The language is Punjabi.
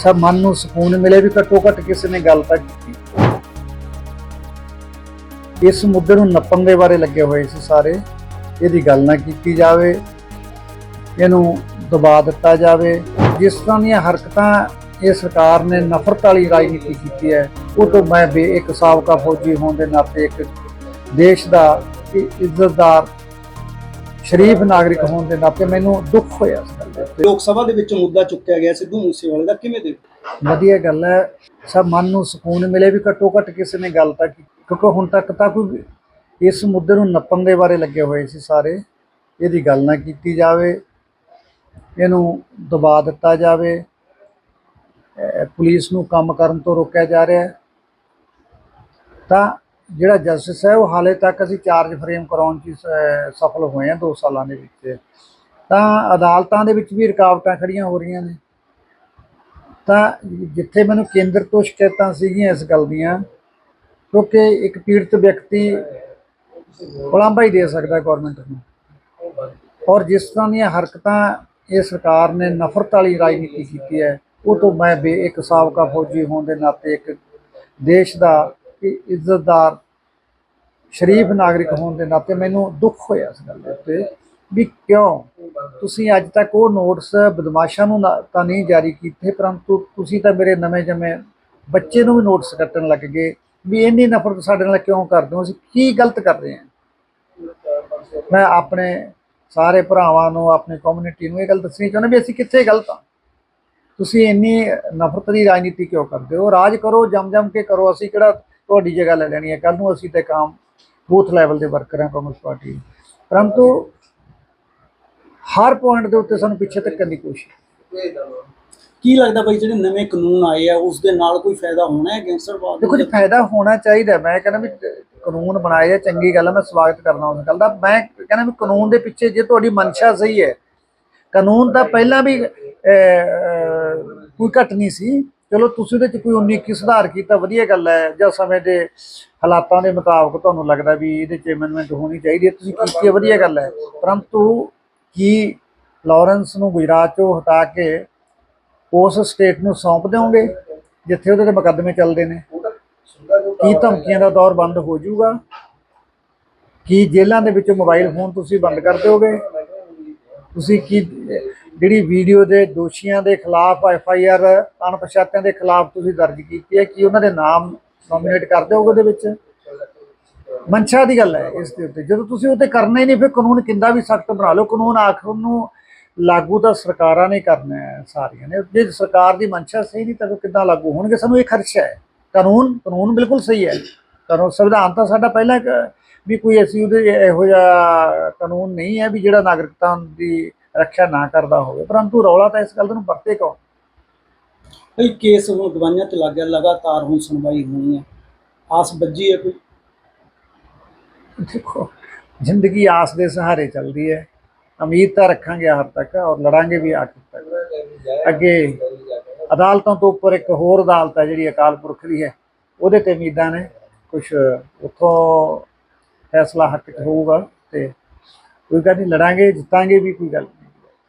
ਸਭ ਮਨ ਨੂੰ ਸਕੂਨ ਮਿਲੇ ਵੀ ਘੱਟੋ ਘੱਟ ਕਿਸੇ ਨੇ ਗੱਲ ਤਾਂ ਕੀਤੀ। ਇਸ ਮੁੱਦੇ ਨੂੰ ਨੱਪਣ ਦੇ ਬਾਰੇ ਲੱਗੇ ਹੋਏ ਸੀ ਸਾਰੇ। ਇਹਦੀ ਗੱਲ ਨਾ ਕੀਤੀ ਜਾਵੇ। ਇਹਨੂੰ ਦਬਾ ਦਿੱਤਾ ਜਾਵੇ। ਜਿਸ ਤਰ੍ਹਾਂ ਦੀਆਂ ਹਰਕਤਾਂ ਇਹ ਸਰਕਾਰ ਨੇ ਨਫ਼ਰਤ ਵਾਲੀ ਰਾਜਨੀਤੀ ਕੀਤੀ ਹੈ, ਉਹ ਤੋਂ ਮੈਂ ਵੀ ਇੱਕ ਸਾਬਕਾ ਫੌਜੀ ਹੋਣ ਦੇ ਨਾਤੇ ਇੱਕ ਦੇਸ਼ ਦਾ ਇੱਜ਼ਤਦਾਰ ਸ਼ਰੀਫ ਨਾਗਰਿਕ ਹੋਣ ਦੇ ਨਾਤੇ ਮੈਨੂੰ ਦੁੱਖ ਹੋਇਆ ਇਸ ਗੱਲ ਦੇ। ਉੱਤੇ ਲੋਕ ਸਭਾ ਦੇ ਵਿੱਚ ਮੁੱਦਾ ਚੁੱਕਿਆ ਗਿਆ ਸਿੱਧੂ ਮੂਸੇਵਾਲੇ ਦਾ ਕਿਵੇਂ ਦੇ ਵਧੀਆ ਗੱਲ ਹੈ। ਸਭ ਮਨ ਨੂੰ ਸਕੂਨ ਮਿਲੇ ਵੀ ਘੱਟੋ ਘੱਟ ਕਿਸੇ ਨੇ ਗੱਲ ਤਾਂ ਕੀਤੀ ਕਿਉਂਕਿ ਹੁਣ ਤੱਕ ਤਾਂ ਕੋਈ ਇਸ ਮੁੱਦੇ ਨੂੰ ਨੱਪਣ ਦੇ ਬਾਰੇ ਲੱਗੇ ਹੋਏ ਸੀ ਸਾਰੇ। ਇਹਦੀ ਗੱਲ ਨਾ ਕੀਤੀ ਜਾਵੇ। ਇਹਨੂੰ ਦਬਾ ਦਿੱਤਾ ਜਾਵੇ। ਪੁਲਿਸ ਨੂੰ ਕੰਮ ਕਰਨ ਤੋਂ ਰੋਕਿਆ ਜਾ ਰਿਹਾ ਹੈ। ਤਾਂ ਜਿਹੜਾ ਜਸਟਿਸ ਹੈ ਉਹ ਹਾਲੇ ਤੱਕ ਅਸੀਂ ਚਾਰਜ ਫਰੇਮ ਕਰਾਉਣ 'ਚ ਹੀ ਸਫਲ ਹੋਏ ਹਾਂ 2 ਸਾਲਾਂ ਦੇ ਵਿੱਚ। ਤਾਂ ਅਦਾਲਤਾਂ ਦੇ ਵਿੱਚ ਵੀ ਰੁਕਾਵਟਾਂ ਖੜੀਆਂ ਹੋ ਰਹੀਆਂ ਨੇ। ਤਾਂ ਜਿੱਥੇ ਮੈਨੂੰ ਕੇਂਦਰ ਤੋਂ ਸ਼ਿਕਾਇਤਾਂ ਸੀਗੀਆਂ ਇਸ ਗੱਲ ਦੀਆਂ, ਕਿਉਂਕਿ ਇੱਕ ਪੀੜਤ ਵਿਅਕਤੀ ਉਲਾਂਭਾ ਹੀ ਦੇ ਸਕਦਾ ਗਵਰਨਮੈਂਟ ਨੂੰ। ਔਰ ਜਿਸ ਤਰ੍ਹਾਂ ਦੀਆਂ ਹਰਕਤਾਂ ਇਹ ਸਰਕਾਰ ਨੇ ਨਫ਼ਰਤ ਵਾਲੀ ਰਾਜਨੀਤੀ ਕੀਤੀ ਹੈ, ਉਹ ਤੋਂ ਮੈਂ ਵੀ ਇੱਕ ਸਾਬਕਾ ਫੌਜੀ ਹੋਣ ਦੇ ਨਾਤੇ ਇੱਕ ਦੇਸ਼ ਦਾ ਇ- ਇੱਜ਼ਤਦਾਰ ਸ਼ਰੀਫ ਨਾਗਰਿਕ ਹੋਣ ਦੇ ਨਾਤੇ ਮੈਨੂੰ ਦੁੱਖ ਹੋਇਆ ਇਸ ਗੱਲ ਦੇ ਉੱਤੇ ਵੀ ਕਿਉਂ? ਤੁਸੀਂ ਅੱਜ ਤੱਕ ਉਹ ਨੋਟਸ ਬਦਮਾਸ਼ਾਂ ਨੂੰ ਨਾ- ਤਾਂ ਨਹੀਂ ਜਾਰੀ ਕੀਤੇ, ਪਰੰਤੂ ਤੁਸੀਂ ਤਾਂ ਮੇਰੇ ਨਵੇਂ ਜੰਮੇ ਬੱਚੇ ਨੂੰ ਵੀ ਨੋਟਸ ਕੱਟਣ ਲੱਗ ਗਏ ਵੀ ਇੰਨੀ ਨਫ਼ਰਤ ਸਾਡੇ ਨਾਲ ਕਿਉਂ ਕਰਦੇ ਹੋ? ਅਸੀਂ ਕੀ ਗਲਤ ਕਰ ਰਹੇ ਹਾਂ? ਮੈਂ ਆਪਣੇ ਸਾਰੇ ਭਰਾਵਾਂ ਨੂੰ, ਆਪਣੀ ਕਮਿਊਨਿਟੀ ਨੂੰ ਇਹ ਗੱਲ ਦੱਸਣੀ ਚਾਹੁੰਦਾ ਵੀ ਅਸੀਂ ਕਿੱਥੇ ਗਲਤ ਹਾਂ? ਤੁਸੀਂ ਇੰਨੀ ਨਫ਼ਰਤ ਦੀ ਰਾਜਨੀਤੀ ਕਿਉਂ ਕਰਦੇ ਹੋ? ਰਾਜ ਕਰੋ ਜਮ ਜਮ ਕੇ ਕਰੋ। ਅਸੀਂ ਕਿਹੜਾ ਤੁਹਾਡੀ ਜਗ੍ਹਾ ਲੈ ਲੈਣੀ ਹੈ। ਕੱਲ ਨੂੰ ਅਸੀਂ ਤੇ ਕੰਮ ਬੂਥ ਲੈਵਲ ਦੇ ਵਰਕਰ ਹਾਂ ਕਾਂਗਰਸ ਪਾਰਟੀ ਪਰੰਤੂ ਹਰ ਪੁਆਇੰਟ ਦੇ ਉੱਤੇ ਸਾਨੂੰ ਪਿੱਛੇ ਧੱਕਣ ਦੀ ਕੋਸ਼ਿਸ਼ ਕੀ ਲੱਗਦਾ ਬਾਈ ਜਿਹੜੇ ਨਵੇਂ ਕਾਨੂੰਨ ਆਏ ਆ ਉਸ ਦੇ ਨਾਲ ਕੋਈ ਫਾਇਦਾ ਹੋਣਾ ਹੈ ਗੈਂਗਸਟਰਵਾਦ ਦੇਖੋ ਜੀ ਫਾਇਦਾ ਹੋਣਾ ਚਾਹੀਦਾ ਮੈਂ ਕਹਿੰਦਾ ਵੀ ਕਾਨੂੰਨ ਬਣਾਏ ਆ ਚੰਗੀ ਗੱਲ ਹੈ ਮੈਂ ਸਵਾਗਤ ਕਰਨਾ ਉਸ ਗੱਲ ਦਾ। ਮੈਂ ਕਹਿੰਦਾ ਵੀ ਕਾਨੂੰਨ ਦੇ ਪਿੱਛੇ ਜੇ ਤੁਹਾਡੀ ਮਨਸ਼ਾ ਸਹੀ ਹੈ ਕਾਨੂੰਨ ਤਾਂ ਪਹਿਲਾਂ ਵੀ ਕੋਈ ਘਟ ਨਹੀਂ ਸੀ। ਚਲੋ ਤੁਸੀਂ ਉਹਦੇ ਚ ਕੋਈ 19 21 ਸੁਧਾਰ ਕੀਤਾ, ਵਧੀਆ ਗੱਲ ਹੈ, ਜਾਂ ਸਮੇਂ ਦੇ ਹਾਲਾਤਾਂ ਦੇ ਮੁਤਾਬਕ ਤੁਹਾਨੂੰ ਲੱਗਦਾ ਵੀ ਇਹਦੇ ਚ ਅਮੈਂਡਮੈਂਟ ਹੋਣੀ ਚਾਹੀਦੀ ਹੈ? ਤੁਸੀਂ ਕੀਤੀ ਹੈ, ਵਧੀਆ ਗੱਲ ਹੈ। ਪਰੰਤੂ ਕੀ ਲਾਰੈਂਸ ਨੂੰ ਗੁਜਰਾਤ ਚੋਂ ਹਟਾ ਕੇ ਉਸ ਸਟੇਟ ਨੂੰ ਸੌਂਪ ਦਿਓਗੇ, ਜਿੱਥੇ ਉਹਦੇ ਤੇ ਮੁਕੱਦਮੇ ਚੱਲਦੇ ਨੇ? ਕੀ ਧਮਕੀਆਂ ਦਾ ਦੌਰ ਬੰਦ ਹੋ ਜਾਊਗਾ? ਕੀ ਜੇਲ੍ਹਾਂ ਦੇ ਵਿੱਚੋਂ ਮੋਬਾਈਲ ਫੋਨ ਤੁਸੀਂ ਬੰਦ ਕਰ ਦਿਓਗੇ? ਤੁਸੀਂ ਕੀ ਜਿਹੜੀ ਵੀਡੀਓ ਦੇ ਦੋਸ਼ੀਆਂ ਦੇ ਖਿਲਾਫ ਐਫ ਆਈ ਆਰ ਅਣਪਛਾਤਿਆਂ ਦੇ ਖਿਲਾਫ ਤੁਸੀਂ ਦਰਜ ਕੀਤੀ ਹੈ, ਕਿ ਉਹਨਾਂ ਦੇ ਨਾਮ ਨੋਮੀਨੇਟ ਕਰ ਦਿਓਗੇ ਉਹਦੇ ਵਿੱਚ? ਮਨਸ਼ਾ ਦੀ ਗੱਲ ਹੈ ਇਸ ਦੇ ਉੱਤੇ। ਜਦੋਂ ਤੁਸੀਂ ਉਹ ਤੇ ਕਰਨਾ ਹੀ ਨਹੀਂ, ਫਿਰ ਕਾਨੂੰਨ ਕਿੰਦਾ ਵੀ ਸਖਤ ਬਣਾ ਲਓ। ਕਾਨੂੰਨ ਆਖਰ ਨੂੰ ਲਾਗੂ ਤਾਂ ਸਰਕਾਰਾਂ ਨੇ ਕਰਨਾ ਹੈ, ਸਾਰੀਆਂ ਨੇ। ਜੇ ਸਰਕਾਰ ਦੀ ਮਨਸ਼ਾ ਸਹੀ ਨਹੀਂ, ਤਾਂ ਫਿਰ ਕਿੱਦਾਂ ਲਾਗੂ ਹੋਣਗੇ? ਸਾਨੂੰ ਇਹ ਖਰਚਾ ਹੈ। ਕਾਨੂੰਨ ਕਾਨੂੰਨ ਬਿਲਕੁਲ ਸਹੀ ਹੈ। ਕਾਨੂੰਨ ਸੰਵਿਧਾਨ ਤਾਂ ਸਾਡਾ ਪਹਿਲਾਂ ਵੀ ਕੋਈ ਅਸੀਂ ਉਹਦੇ ਇਹੋ ਜਿਹਾ ਕਾਨੂੰਨ ਨਹੀਂ ਹੈ ਵੀ ਜਿਹੜਾ ਨਾਗਰਿਕਤਾ ਦੀ ਰੱਖਿਆ ਨਾ ਕਰਦਾ ਹੋਵੇ। ਪਰੰਤੂ ਰੌਲਾ ਤਾਂ ਇਸ ਗੱਲ ਨੂੰ ਵਰਤੇ ਕੌਣ? ਬਈ ਕੇਸ ਹੁਣ ਗਵਾਈਆਂ ਤੇ ਲੱਗ ਗਿਆ ਲਗਾਤਾਰ ਹੁਣ ਸੁਣਵਾਈ ਹੋਣੀ ਹੈ। ਆਸ ਬੱਜੀ ਹੈ ਕੋਈ? ਦੇਖੋ ਜ਼ਿੰਦਗੀ ਆਸ ਦੇ ਸਹਾਰੇ ਚੱਲਦੀ ਹੈ। ਉਮੀਦ ਤਾਂ ਰੱਖਾਂਗੇ ਆਖਰ ਤੱਕ ਔਰ ਲੜਾਂਗੇ ਵੀ ਆਖਰ ਤੱਕ। ਅੱਗੇ ਅਦਾਲਤਾਂ ਤੋਂ ਉੱਪਰ ਇੱਕ ਹੋਰ ਅਦਾਲਤ ਹੈ ਜਿਹੜੀ ਅਕਾਲ ਪੁਰਖ ਦੀ ਹੈ। ਉਹਦੇ ਤੇ ਉਮੀਦਾਂ ਨੇ। ਕੁਝ ਉੱਥੋਂ ਫੈਸਲਾ ਹੱਕ ਹੋਊਗਾ ਤੇ ਕੋਈ ਗੱਲ ਨਹੀਂ ਲੜਾਂਗੇ ਜਿੱਤਾਂਗੇ ਵੀ ਕੋਈ ਗੱਲ ਨਹੀਂ।